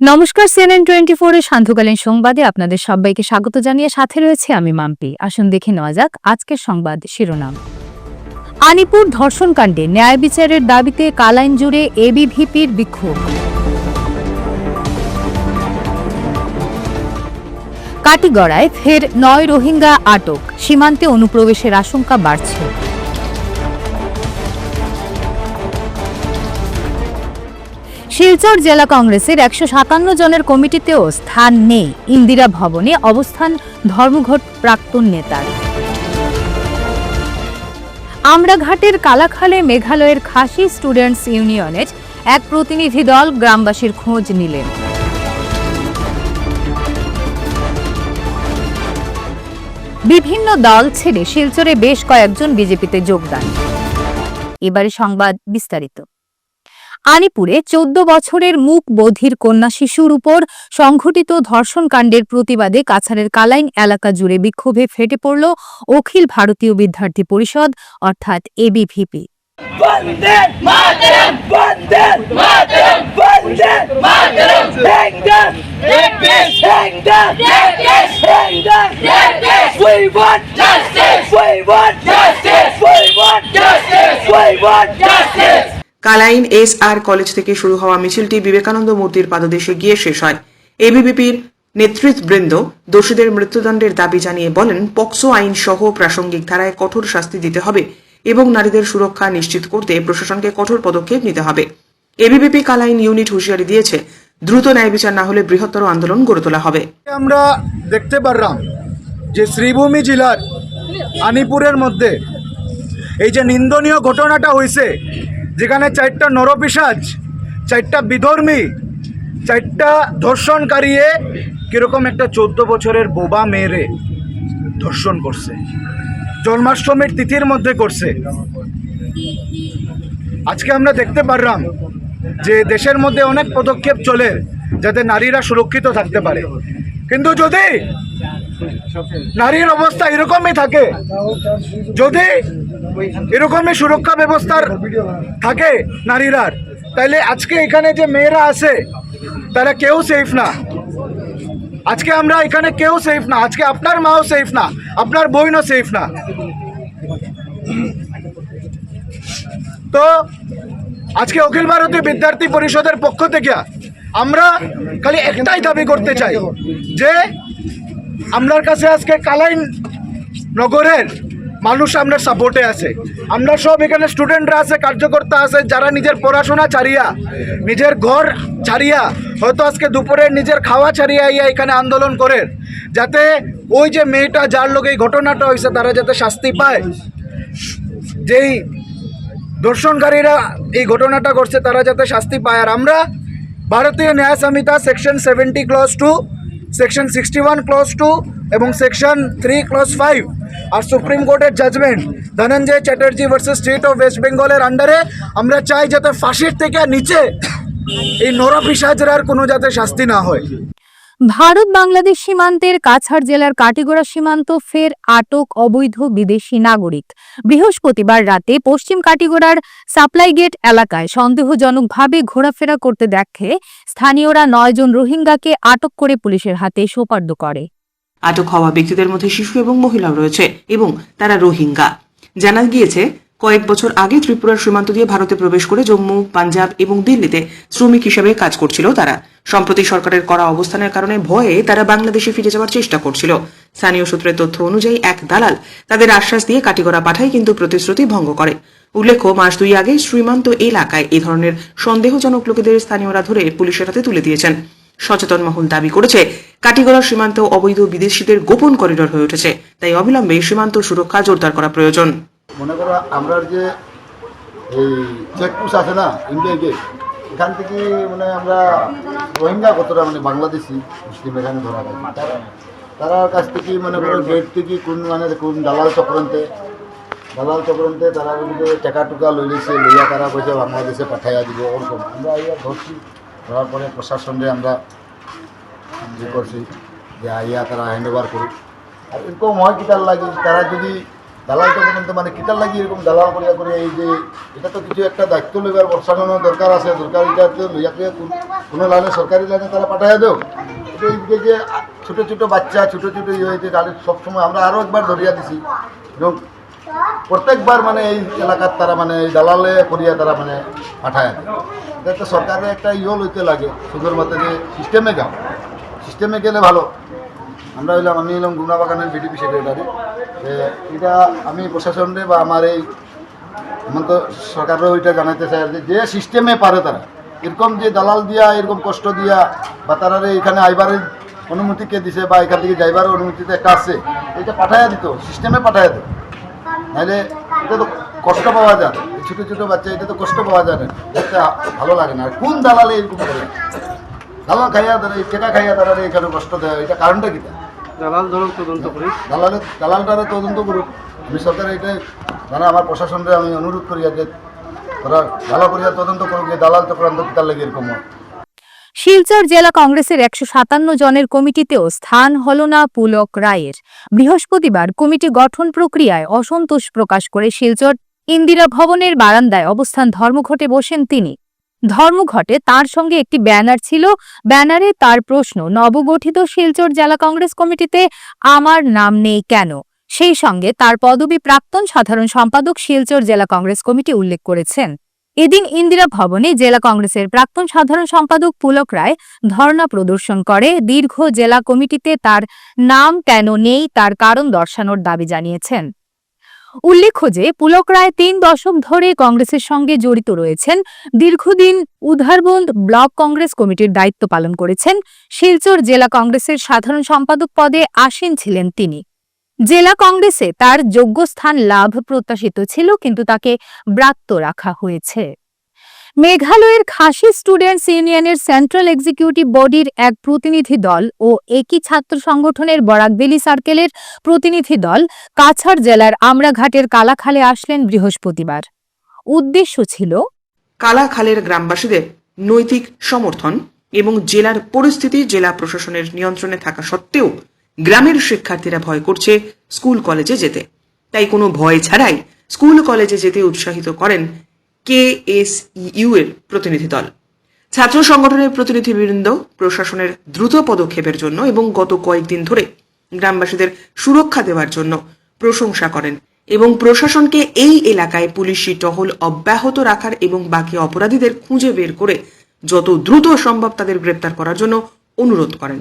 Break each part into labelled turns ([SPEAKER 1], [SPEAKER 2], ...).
[SPEAKER 1] নমস্কার CNN twenty ফোরের সান্ধ্যকালীন সংবাদে আপনাদের সবাইকে স্বাগত জানিয়ে সাথে রয়েছে আমি মাম্পি। আসুন দেখে নেওয়া যাক আজকের সংবাদ শিরোনাম। আনিপুর ধর্ষণকাণ্ডে ন্যায় বিচারের দাবিতে কালাইন জুড়ে এবিভিপির বিক্ষোভ। কাটিগড়ায় ফের নয় রোহিঙ্গা আটক। সীমান্তে অনুপ্রবেশের আশঙ্কা বাড়ছে। শিলচর জেলা কংগ্রেসের একশো সাতান্ন জনের কমিটিতেও স্থান নেই। ইন্দিরা ভবনে অবস্থান ধর্মঘট প্রাক্তন নেতার। আমরাঘাটের কালাখালে মেঘালয়ের খাসি স্টুডেন্টস ইউনিয়নের এক প্রতিনিধি দল গ্রামবাসীর খোঁজ নিলেন। বিভিন্ন দল ছেড়ে শিলচরে বেশ কয়েকজন বিজেপিতে যোগদান। এবারে সংবাদ বিস্তারিত। আনিপুরে চোদ্দ বছরের মুখ বধির কন্যা শিশুর উপর সংঘটিত ধর্ষণকাণ্ডের প্রতিবাদে কাছাড়ের কালাইন এলাকা জুড়ে বিক্ষোভে ফেটে পড়ল অখিল ভারতীয় বিদ্যার্থী পরিষদ অর্থাৎ এবিভিপি
[SPEAKER 2] মাতরম বন্দে মাতরম হ্যাংডার রেপিস হ্যাংডার রেপিস হ্যাংডার রেপিস
[SPEAKER 3] কালাইন এস আর কলেজ থেকে শুরু হওয়া মিছিলটি বিবেকানন্দ মূর্তির পাদদেশে গিয়ে শেষ হয়। এবিভিপির নেতৃত্ববৃন্দ দোষীদের মৃত্যুদণ্ডের দাবি জানিয়ে বলেন, পক্সো আইন সহ প্রাসঙ্গিক ধারায় কঠোর শাস্তি দিতে হবে এবং নারীদের সুরক্ষা নিশ্চিত করতে প্রশাসনকে কঠোর পদক্ষেপ নিতে হবে। এবিভিপি কালাইন ইউনিট হুঁশিয়ারি দিয়েছে, দ্রুত ন্যায় বিচার না হলে বৃহত্তর আন্দোলন গড়ে তোলা হবে।
[SPEAKER 4] আমরা দেখতে পারলাম যে শ্রীভূমি জেলার আনিপুরের মধ্যে এই যে নিন্দনীয় ঘটনাটা হয়েছে যেখানে চারটা নরপিসাজ চারটা বিধর্মী, চারটা ধর্ষণকারীয়ে কীরকম একটা চোদ্দ বছরের বোবা মেয়েরে ধর্ষণ করছে, জন্মাষ্টমীর তিথির মধ্যে করছে। আজকে আমরা দেখতে পারলাম যে দেশের মধ্যে অনেক পদক্ষেপ চলে যাতে নারীরা সুরক্ষিত থাকতে পারে। কিন্তু যদি নারীর অবস্থা এরকমই থাকে, যদি এরকমই সুরক্ষা ব্যবস্থার থাকে নারীরার। তাইলে আজকে এখানে যে মেয়েরা আছে, তারা কেউ সেফ না। আজকে আমরা এখানে কেউ সেফ না। আজকে আপনার মাও সেফ না। আপনার বোনও সেফ না। তো আজকে অখিল ভারতীয় বিদ্যার্থী পরিষদের পক্ষ থেকে আমরা খালি একটাই দাবি করতে চাই যে, আমরার কাছে আজকে কালাইন নগরের মানুষ আমরা সাপোর্টে আছে। আমরা সব এখানে স্টুডেন্টরা আছে, কার্যকর্তা আছে, যারা নিজের পড়াশোনা ছাড়িয়া, নিজের ঘর ছাড়িয়া, হয়তো আজকে দুপুরে নিজের খাওয়া ছাড়িয়া ইয়া এখানে আন্দোলন করে যাতে ওই যে মেয়েটা যার লোক এই ঘটনাটা হয়েছে, তারা যাতে শাস্তি পায়। যেই দর্শনকারীরা এই ঘটনাটা করছে তারা যাতে শাস্তি পায়। আর আমরা Bharatiya Nyaya Sanhita section seventy clause two section sixty one clause two এবং সেকশন থ্রি ক্লস ফাইভ আর সুপ্রিম কোর্টের judgment Dhananjay Chatterjee versus state of west বেঙ্গলের আন্ডারে আমরা চাই যাতে ফাঁসির থেকে নিচে এই নরপিসাজরার কোনো যাতে শাস্তি না হয়।
[SPEAKER 1] ভারত বাংলাদেশ সীমান্তের কাছাড় জেলার কাটিগড়া সীমান্ত ফের আটক অবৈধ বিদেশি নাগরিক। বৃহস্পতিবার রাতে পশ্চিম কাটিগড়ার সাপ্লাই গেট এলাকায় সন্দেহজনকভাবে ঘোরাফেরা করতে দেখে স্থানীয়রা নয়জন রোহিঙ্গাকে আটক করে পুলিশের হাতে সোপার্দ করে।
[SPEAKER 3] আটক হওয়া ব্যক্তিদের মধ্যে শিশু এবং মহিলাও রয়েছে এবং তারা রোহিঙ্গা। জানা গিয়েছে, কয়েক বছর আগে ত্রিপুরার সীমান্ত দিয়ে ভারতে প্রবেশ করে জম্মু, পাঞ্জাব এবং দিল্লিতে শ্রমিক হিসেবে কাজ করছিল তারা। সম্প্রতি সরকারের করা অবস্থানের কারণে ভয়ে তারা বাংলাদেশে ফিরে যাওয়ার চেষ্টা করছিল। স্থানীয় সূত্রের তথ্য অনুযায়ী, এক দালাল তাদের আশ্বাস দিয়ে কাটিগড়া পাঠায় কিন্তু প্রতিশ্রুতি ভঙ্গ করে। উল্লেখ্য, মাস দুই আগে সীমান্ত এলাকায় এই ধরনের সন্দেহজনক লোকেদের স্থানীয়রা ধরে পুলিশের হাতে তুলে দিয়েছেন। সচেতন মহল দাবি করেছে কাটিগড়ার সীমান্ত অবৈধ বিদেশিদের গোপন করিডর হয়ে উঠেছে, তাই অবিলম্বে সীমান্ত সুরক্ষা জোরদার করা প্রয়োজন।
[SPEAKER 5] মনে করো আমরা যে এই চেকপোস্ট আছে না, ইন্ডিয়া গেট, এখান থেকে মানে আমরা রোহিঙ্গা কতটা মানে বাংলাদেশি, মুসলিম এখানে ধরা যায় তারা কাছ থেকে মনে করো, গেট থেকে কোন মানে কোন দালাল চক্রান্তে দালাল চক্রান্তে তারা টাকা টুকা লই লিছে লইয়া তারা কইছে বাংলাদেশে পাঠাইয়া দিব। ওরকম। আমরা ধরছি। ধরার পরে প্রশাসনে আমরা ইয়ে করছি যে, আইয়া তারা হ্যান্ড ওভার করি আর এরকম হয় কি তার লাগে, তারা যদি দালালটা পর্যন্ত মানে কিতার লাগি এরকম দালাল করিয়া করিয়া এই যে, এটা তো কিছু একটা দায়িত্ব লইবার প্রশাসনের দরকার আছে, দরকার এটা তো লইয়া করিয়া কোনো লাইনে, সরকারি লাইনে তারা পাঠাইয়া দেও। এইদিকে যে ছোটো ছোটো বাচ্চা, ছোটো ছোটো ইয়ে হয়েছে তাদের সবসময় আমরা আরও একবার ধরিয়া দিছি। এবং প্রত্যেকবার মানে এই এলাকার তারা মানে এই দালালে করিয়া তারা মানে পাঠায় একটা সরকারের একটা ইয়ে লইতে লাগে সুন্দর মতো যে সিস্টেমে গাও সিস্টেমে গেলে ভালো। আমরা হইলাম, আমি হইলাম গুনা বাগানের বিডিপি সেক্রেটারি এটা আমি প্রশাসনে বা আমার এই এমন তো সরকারও ওইটা জানাতে চাই যে যে সিস্টেমে পারে তারা। এরকম যে দালাল দিয়া, এরকম কষ্ট দিয়া, বা তারা এখানে আইবারের অনুমতি কে দিছে, বা এখান থেকে যাইবার অনুমতিতে একটা আছে, এটা পাঠাইয়া দিত সিস্টেমে পাঠাইয়া দিত। নাহলে এটা তো কষ্ট পাওয়া যায়। এই ছোটো ছোটো বাচ্চা এটা তো কষ্ট পাওয়া যায় না। এটা ভালো লাগে না। আর কোন দালালে এরকম করে? দালাল খাইয়া তারা টাকা খাইয়া তারা এখানে কষ্ট দেয়। এটা কারণটা কি
[SPEAKER 6] দালাল ধরুন তদন্ত করি।
[SPEAKER 5] দালালের দালালটারে তদন্ত করুক। আমি সরকার এটাই মানে আমার প্রশাসনকে আমি অনুরোধ করি যে তারা ভালো করিয়া তদন্ত করুক। যে দালাল চক্রান্ত কিতার লাগে এরকম?
[SPEAKER 1] শিলচর জেলা কংগ্রেসের একশো সাতান্ন জনের কমিটিতেও স্থান হল না পুলক রায়ের। বৃহস্পতিবার কমিটি গঠন প্রক্রিয়ায় অসন্তোষ প্রকাশ করে শিলচর ইন্দিরা ভবনের বারান্দায় অবস্থান ধর্মঘটে বসেন তিনি। ধর্মঘটে তার সঙ্গে একটি ব্যানার ছিল। ব্যানারে তার প্রশ্ন, নবগঠিত শিলচর জেলা কংগ্রেস কমিটিতে আমার নাম নেই কেন? সেই সঙ্গে তার পদবি প্রাক্তন সাধারণ সম্পাদক শিলচর জেলা কংগ্রেস কমিটি উল্লেখ করেছেন। এদিন ইন্দিরা ভবনে জেলা কংগ্রেসের প্রাক্তন সাধারণ সম্পাদক পুলক রায় ধর্ণা প্রদর্শন করে। দীর্ঘ জেলা কমিটিতে তার নাম কেন নেই, তার কারণ দর্শানোর দাবি জানিয়েছেন। উল্লেখ্য যে পুলক রায় তিন দশক ধরে কংগ্রেসের সঙ্গে জড়িত রয়েছেন। দীর্ঘদিন উধারবন্দ ব্লক কংগ্রেস কমিটির দায়িত্ব পালন করেছেন। শিলচর জেলা কংগ্রেসের সাধারণ সম্পাদক পদে আসীন ছিলেন তিনি। জেলা কংগ্রেসে তার যোগ্য স্থান লাভ প্রত্যাশিত ছিল, কিন্তু তাকে ব্রাত্য রাখা হয়েছে। মেঘালয়ের খাসি স্টুডেন্টস ইউনিয়নের সেন্ট্রাল এক্সিকিউটিভ বডির এক প্রতিনিধি দল ও একই ছাত্র সংগঠনের বরাকবেলি সার্কেলের প্রতিনিধি দল কাছাড় জেলার আমরাঘাটের কালাখালে আসলেন বৃহস্পতিবার। উদ্দেশ্য ছিল
[SPEAKER 3] কালাখালের গ্রামবাসীদের নৈতিক সমর্থন এবং জেলার পরিস্থিতি জেলা প্রশাসনের নিয়ন্ত্রণে থাকা সত্ত্বেও গ্রামের শিক্ষার্থীরা ভয় করছে স্কুল কলেজে যেতে। তাই কোনো ভয় ছাড়াই স্কুল কলেজে যেতে উৎসাহিত করেন কে এস ইউ এর প্রতিনিধি দল। ছাত্র সংগঠনের প্রতিনিধিবৃন্দ প্রশাসনের দ্রুত পদক্ষেপের জন্য এবং গত কয়েকদিন ধরে গ্রামবাসীদের সুরক্ষা দেওয়ার জন্য প্রশংসা করেন এবং প্রশাসনকে এই এলাকায় পুলিশি টহল অব্যাহত রাখার এবং বাকি অপরাধীদের খুঁজে বের করে যত দ্রুত সম্ভব তাদের গ্রেপ্তার করার জন্য অনুরোধ করেন।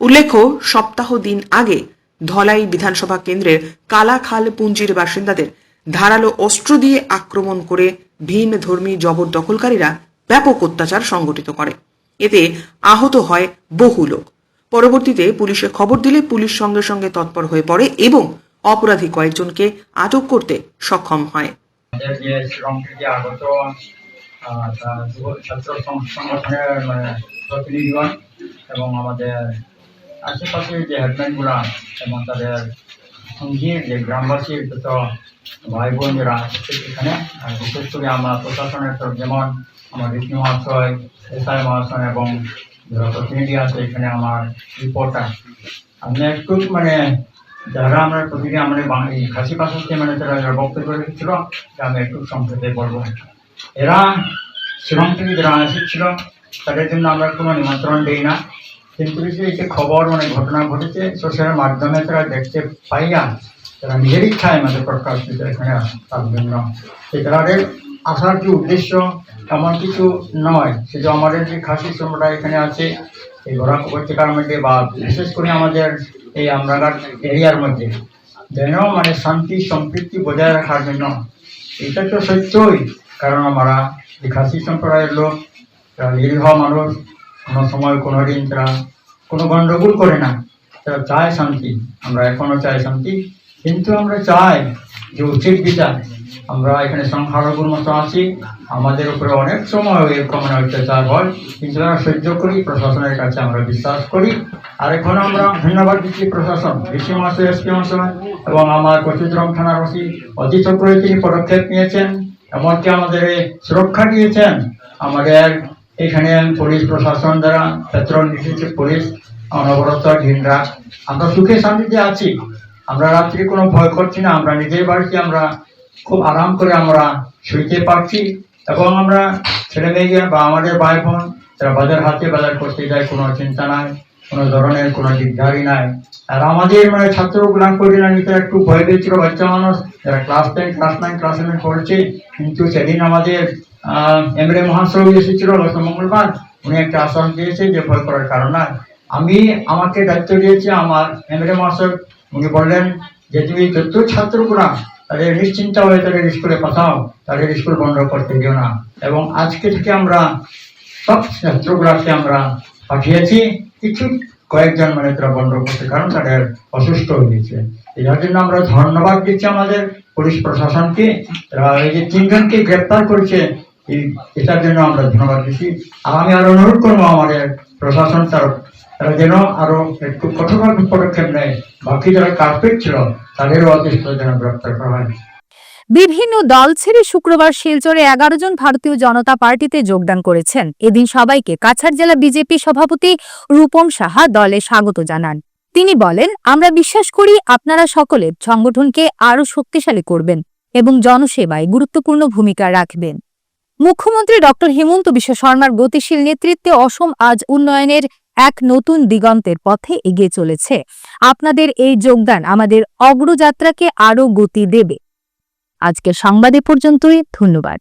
[SPEAKER 3] উল্লেখ্য, সপ্তাহ দিন আগে ধলাই বিধানসভা কেন্দ্রের কালাখাল পুঞ্জির বাসিন্দাদের ধারালো অস্ত্র দিয়ে আক্রমণ করে ভিন ধর্মী জবরদখলকারীরা ব্যাপক অত্যাচার সংগঠিত করে। এতে আহত হয় বহু লোক। পরবর্তীতে পুলিশে খবর দিলে পুলিশ সঙ্গে সঙ্গে তৎপর হয়ে পড়ে এবং অপরাধী কয়েকজনকে আটক করতে সক্ষম হয়।
[SPEAKER 7] মানে এবং আমাদের আশেপাশে যে হেডম্যানগুলো এবং তাদের যে গ্রামবাসীর ভাই বোনেরা এখানে। বিশেষ করে আমরা প্রশাসনের তরফ, যেমন আমার বিষ্ণু মহাশয়, এসআই মহাশয় এবং প্রতিনিধি আছে এখানে আমার রিপোর্টার। আমি একটু মানে যারা আমরা প্রতিদিন আমাদের বাং- এই খাসি মানে তারা বক্তব্য রেখেছিল আমি একটু সংক্ষেপে বলব। এরা শ্রীলঙ্কা থেকে যারা এসেছিল তাদের জন্য আমরা কোনো নিমন্ত্রণ দিই না। কিন্তু যে খবর মানে ঘটনা ঘটেছে সোশ্যাল মাধ্যমে তারা দেখতে পাইয়া তারা নিজের ইচ্ছায় আমাদের প্রকাশ এখানে তার জন্য তাদের আসার যে উদ্দেশ্য এমন কিছু নয়। যে আমাদের যে খাসি সম্প্রদায় এখানে আছে, এই ঘোড়া উপত্যকার মধ্যে বা বিশেষ করে আমাদের এই আমরাঘাট এরিয়ার মধ্যে, যেন মানে শান্তি সম্পৃক্তি বজায় রাখার জন্য। এটা তো সত্যই, কারণ আমরা এই খাসি সম্প্রদায়ের লোক, তারা নিরীহ মানুষ, কোনো সময় কোনো দিন তারা কোনো গণ্ডগোল করে না। তারা চায় শান্তি, আমরা এখনও চাই শান্তি। কিন্তু আমরা চাই যে উচিত বিচার। আমরা এখানে সংখ্যালঘুর মতো আছি। আমাদের উপরে অনেক সময় এরকম অত্যাচার হয়। কিন্তু আমরা সহ্য করি, প্রশাসনের কাছে আমরা বিশ্বাস করি। আর এখন আমরা ধন্যবাদ দিচ্ছি প্রশাসন, ডিসি মহাশয়, এসপি মহাশয় এবং আমার কচুদ্রম থানার ওসি অজিত চক্রবর্তী তিনি পদক্ষেপ নিয়েছেন, এমনকি আমাদের সুরক্ষা দিয়েছেন। আমাদের এখানে পুলিশ প্রশাসন দ্বারা ক্ষেত্র নির্দিষ্ট পুলিশ, অনবরত দিন রাত আমরা সুখে শান্তিতে আছি। আমরা রাত্রি কোনো ভয় করছি না, আমরা নিজের বাড়িতে আমরা খুব আরাম করে আমরা শুইতে পারছি এবং আমরা ছেলে মেয়ে বা আমাদের ভাই বোন যারা বাজার হাতে বাজার করতে যায়, কোনো চিন্তা নাই, কোনো ধরনের কোনো দিকদারি নাই। আর আমাদের মানে ছাত্রগুলা করি না নিতে একটু ভয় পেয়েছিল, বাচ্চা মানুষ, যারা class ten class nine class eleven পড়ছে, কিন্তু সেদিন আমাদের এমএলএ মহাশয় এসেছিল, গত মঙ্গলবার, উনি একটা আশ্বাস দিয়েছে যে ভয় করার কারণ আমি, আমাকে দায়িত্ব দিয়েছে আমার এমএলএ মহাশয় উনি বললেন যে তুমি যত ছাত্রগুলা তাদের নিশ্চিন্তা হয়ে তাদের স্কুলে পাঠাও তাদের স্কুল বন্ধ করতে দিও না। এবং আজকে থেকে আমরা সব ছাত্রগুলাকে আমরা পাঠিয়েছি, কিছু কয়েকজন মানে তারা বন্ধ করতে কারণ তাদের অসুস্থ হয়ে গেছে। এটার জন্য আমরা ধন্যবাদ দিচ্ছি আমাদের পুলিশ প্রশাসনকে, তারা এই যে তিনজনকে গ্রেপ্তার করেছে এটার জন্য আমরা ধন্যবাদ দিচ্ছি। আর আমি আরও অনুরোধ করব আমাদের প্রশাসন তার তারা যেন আরও একটু কঠোর পদক্ষেপ নেয়। বাকি যারা কার্পেট ছিল, তাদেরও অতিষ্ঠ যেন গ্রেপ্তার করা হয়।
[SPEAKER 1] বিভিন্ন দল ছেড়ে শুক্রবার শিলচরে এগারো জন ভারতীয় জনতা পার্টিতে যোগদান করেছেন। এদিন সবাইকে কাছাড় জেলা বিজেপি সভাপতি রূপম সাহা দলে স্বাগত জানান। তিনি বলেন, আমরা বিশ্বাস করি আপনারা সকলে সংগঠনকে আরও শক্তিশালী করবেন এবং জনসেবায় গুরুত্বপূর্ণ ভূমিকা রাখবেন। মুখ্যমন্ত্রী ডক্টর হিমন্ত বিশ্ব শর্মার গতিশীল নেতৃত্বে অসম আজ উন্নয়নের এক নতুন দিগন্তের পথে এগিয়ে চলেছে। আপনাদের এই যোগদান আমাদের অগ্রযাত্রাকে আরও গতি দেবে। আজকে সংবাদে পর্যন্তই, ধন্যবাদ।